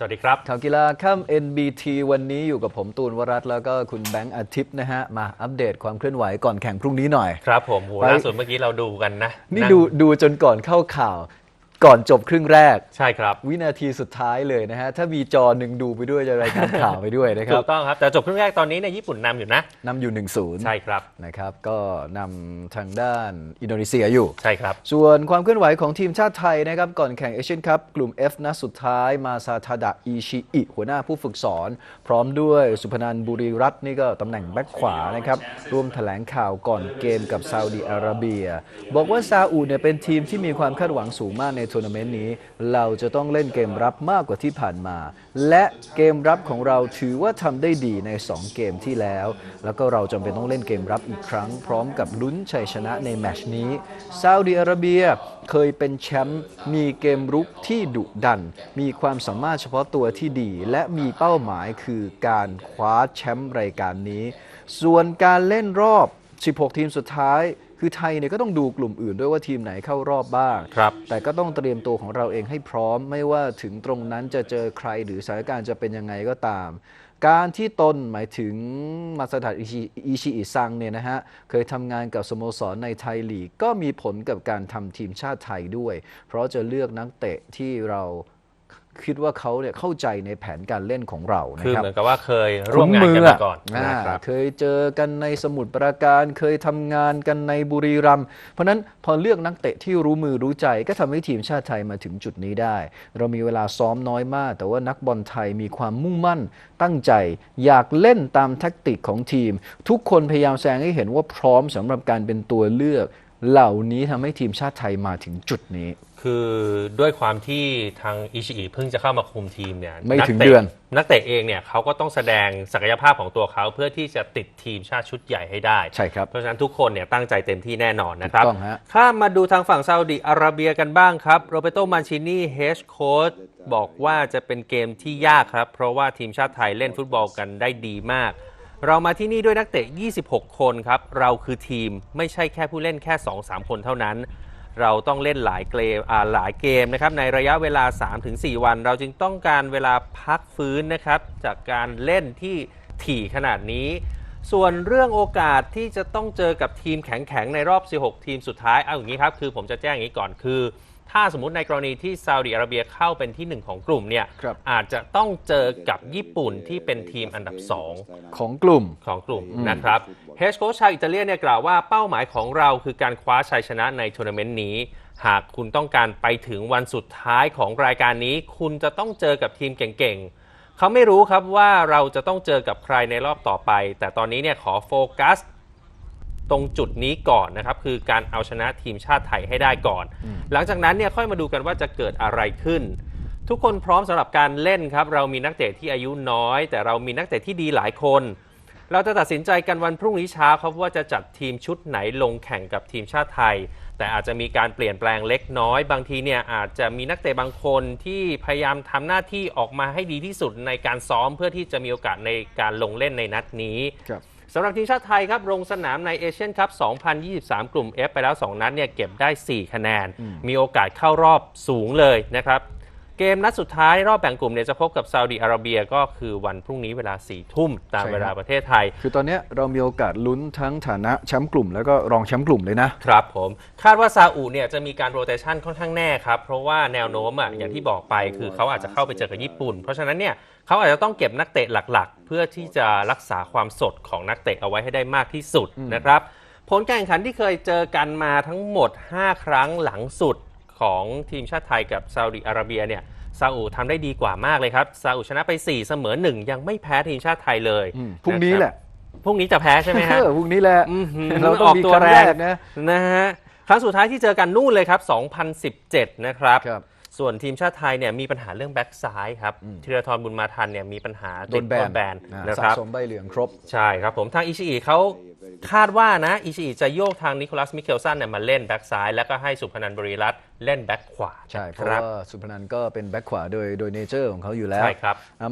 สวัสดีครับข่าวกีฬาค่ำ NBT วันนี้อยู่กับผมตูนวรัตน์แล้วก็คุณแบงค์อาทิตย์นะฮะ มาอัปเดตความเคลื่อนไหวก่อนแข่งพรุ่งนี้หน่อย ครับผมโหไปล่าสุดเมื่อกี้เราดูกันนะ นี่งดูดูจนก่อนเข้าข่าว ก่อนจบครึ่งแรก ใช่ครับวินาทีสุดท้ายเลยนะฮะ ถ้ามีจอหนึ่งดูไปด้วยจะรายการข่าวไปด้วยนะคถูรับกต้องครับ แต่จบครึ่งแรกตอนนี้เนี่ยญี่ปุ่นนำอยู่นะ นำอยู่ 1-0ใช่ครับ นะครับ ก็นำทางด้านอินโดนีเซียอยู่ ใช่ครับ ส่วนความเคลื่อนไหวของทีมชาติไทยนะครับ ก่อนแข่งเอเชียนคัพกลุ่ม F นัดสุดท้ายมาซาทาดะอิชิอิหัวหน้าผู้ฝึกสอน พร้อมด้วยสุพนันบุรีรัตน์นี่ก็ตำแหน่งแบ็คขวานะครับร่วมแถลงข่าวก่อนเกมกับซาอุดีอาระเบีย บอกว่าซาอุเนี่ยเป็นทีมที่มีความคาดหวังสูงมากในทัวร์นาเมนต์นี้ เราจะต้องเล่นเกมรับมากกว่าที่ผ่านมา และเกมรับของเราถือว่าทำได้ดีใน 2 เกมที่แล้ว แล้วก็เราจำเป็นต้องเล่นเกมรับอีกครั้ง พร้อมกับลุ้นชัยชนะในแมชนี้ซาอุดีอาระเบียเคยเป็นแชมป์มีเกมรุกที่ดุดัน มีความสามารถเฉพาะตัวที่ดี และมีเป้าหมายคือการคว้าแชมป์รายการนี้ ส่วนการเล่นรอบ 16 ทีมสุดท้าย คือไทยเนี่ยก็ต้องดูกลุ่มอื่นด้วยว่าทีมไหนเข้ารอบบ้าง ครับ แต่ก็ต้องเตรียมตัวของเราเองให้พร้อม ไม่ว่าถึงตรงนั้นจะเจอใครหรือสถานการณ์จะเป็นยังไงก็ตาม การที่ตนหมายถึงมาสดัดอิชิอิชิอิซังเนี่ยนะฮะ เคยทำงานกับสโมสรในไทยลีกก็มีผลกับการทำทีมชาติไทยด้วย เพราะจะเลือกนักเตะที่เรา คิดว่าเขาเนี่ยเข้าใจในแผนการเล่นของเรานะคือครับ เหมือนกับว่าเคยร่วมงานกันมาก่อนอ่านะครับ เคยเจอกันในสมุทรปราการเคยทำงานกันในบุรีรัมย์เพราะฉะนั้นพอเลือกนักเตะที่รู้มือรู้ใจก็ทำให้ทีมชาติไทยมาถึงจุดนี้ได้ เรามีเวลาซ้อมน้อยมาก แต่ว่านักบอลไทยมีความมุ่งมั่น ตั้งใจอยากเล่นตามแทคติกของทีม ทุกคนพยายามแสดงให้เห็นว่าพร้อมสำหรับการเป็นตัวเลือก เหล่านี้ทำให้ทีมชาติไทยมาถึงจุดนี้ คือด้วยความที่ทางอิชิอิเพิ่งจะเข้ามาคุมทีมเนี่ยไม่ถึงกตะเดือน นักเตะเองเนี่ยเขาก็ต้องแสดงศักยภาพของตัวเขาเพื่อที่จะติดทีมชาติชุดใหญ่ให้ได้ใช่ครับเพราะฉะนั้นทุกคนเนี่ยตั้งใจเต็มที่แน่นอนนะครับถูกต้องฮะ ข้ามมาดูทางฝั่งซาอุดิอาระเบียกันบ้างครับโรเบโตมันชินีเฮดโค้ชบอกว่าจะเป็นเกมที่ยากครับ เพราะว่าทีมชาติไทยเล่นฟุตบอลกันได้ดีมาก เรามาที่นี่ด้วยนักเตะ 26 คนครับ เราคือทีมไม่ใช่แค่ผู้เล่นแค่ 2-3 คนเท่านั้น เราต้องเล่นหลายเกมหลายเกมนะครับในระยะเวลา 3-4 วัน เราจึงต้องการเวลาพักฟื้นนะครับจากการเล่นที่ถี่ขนาดนี้ ส่วนเรื่องโอกาสที่จะต้องเจอกับทีมแข็งๆ ในรอบ 16 ทีมสุดท้าย เอาอย่างนี้ครับ คือผมจะแจ้งอย่างนี้ก่อนคือ ถ้าสมมติในกรณีที่ซาอุดิอาระเบียเข้าเป็นที่หนึ่งของกลุ่มเนี่ยครับอาจจะต้องเจอกับญี่ปุ่นที่เป็นทีมอันดับ2ของกลุ่มของกลุ่มนะครับเฮดโค้ชชาวอิตาเลียนเนี่ยกล่าวว่าเป้าหมายของเราคือการคว้าชัยชนะในทัวร์นาเมนต์นี้ หากคุณต้องการไปถึงวันสุดท้ายของรายการนี้ คุณจะต้องเจอกับทีมเก่งๆเขาไม่รู้ครับว่าเราจะต้องเจอกับใครในรอบต่อไป แต่ตอนนี้เนี่ยขอโฟกัส ตรงจุดนี้ก่อนนะครับ คือการเอาชนะทีมชาติไทยให้ได้ก่อน หลังจากนั้นเนี่ยค่อยมาดูกันว่าจะเกิดอะไรขึ้น ทุกคนพร้อมสำหรับการเล่นครับ เรามีนักเตะที่อายุน้อย แต่เรามีนักเตะที่ดีหลายคน เราจะตัดสินใจกันวันพรุ่งนี้เช้าครับว่าจะจัดทีมชุดไหนลงแข่งกับทีมชาติไทย แต่อาจจะมีการเปลี่ยนแปลงเล็กน้อย บางทีเนี่ยอาจจะมีนักเตะบางคนที่พยายามทำหน้าที่ออกมาให้ดีที่สุดในการซ้อมเพื่อที่จะมีโอกาสในการลงเล่นในนัดนี้ครับ สำหรับทีมชาติไทยครับลงสนามในเอเชียนคัพ 2023 กลุ่ม F ไปแล้ว 2 นัดเนี่ยเก็บได้ 4 คะแนน มีโอกาสเข้ารอบสูงเลยนะครับเกมนัดสุดท้ายรอบแบ่งกลุ่มเนี่ยจะพบกับซาอุดิอาระเบียก็คือวันพรุ่งนี้เวลา4ทุ่มตามใช่ครับเวลาประเทศไทย คือตอนเนี้ยเรามีโอกาสลุ้นทั้งฐานะแชมป์กลุ่ม แล้วก็รองแชมป์กลุ่มเลยนะครับผมคาดว่าซาอุเนี่ยจะมีการโรเตชันค่อนข้างแน่ครับ เพราะว่าแนวโน้มอะอย่างที่บอกไปคือเขาอาจจะเข้าไปเจอกับญี่ปุ่น เพราะฉะนั้นเนี่ยเขาอาจจะต้องเก็บนักเตะหลักๆ เพื่อที่จะรักษาความสดของนักเตะเอาไว้ให้ได้มากที่สุดนะครับผลการแข่งขันที่เคยเจอกันมาทั้งหมด 5 ครั้งหลังสุดของทีมชาติไทยกับซาอุดิอาระเบียเนี่ยซาอุทำได้ดีกว่ามากเลยครับซาอุชนะไป 4 เสมอ 1 ยังไม่แพ้ทีมชาติไทยเลยอืมพรุ่งนี้แหละพรุ่งนี้จะแพ้ใช่ไหมฮะเออพรุ่งนี้แหละอื้อหือเราต้องมีออกตัวครั้งแรแรงกนะนะฮะครั้งสุดท้ายที่เจอกันนู่นเลยครับ 2017 นะครับครับ ส่วนทีมชาติไทยเนี่ยมีปัญหาเรื่องแบ็กซ้ายครับธีรทรบุญมาทันเนี่ยมีปัญหาโดติดนแบโดนนแบนอ่านะคสะรับสมใบเหลืองครบ ใช่ครับผมทางอิชิอิเขาคาดว่านะอิชิอิจะโยกทางนิโคลัสมิเคลสันเนี่ยมาเล่นแบ็กซ้าย แล้วก็ให้สุพนันบริรัตน์เล่นแบ็กขวาใช่เพคราะรับว่าสุพนันก็เป็นแบ็คขวาโดยโดยเนเจอร์ของเขาอยู่แล้วใช่ครับอะ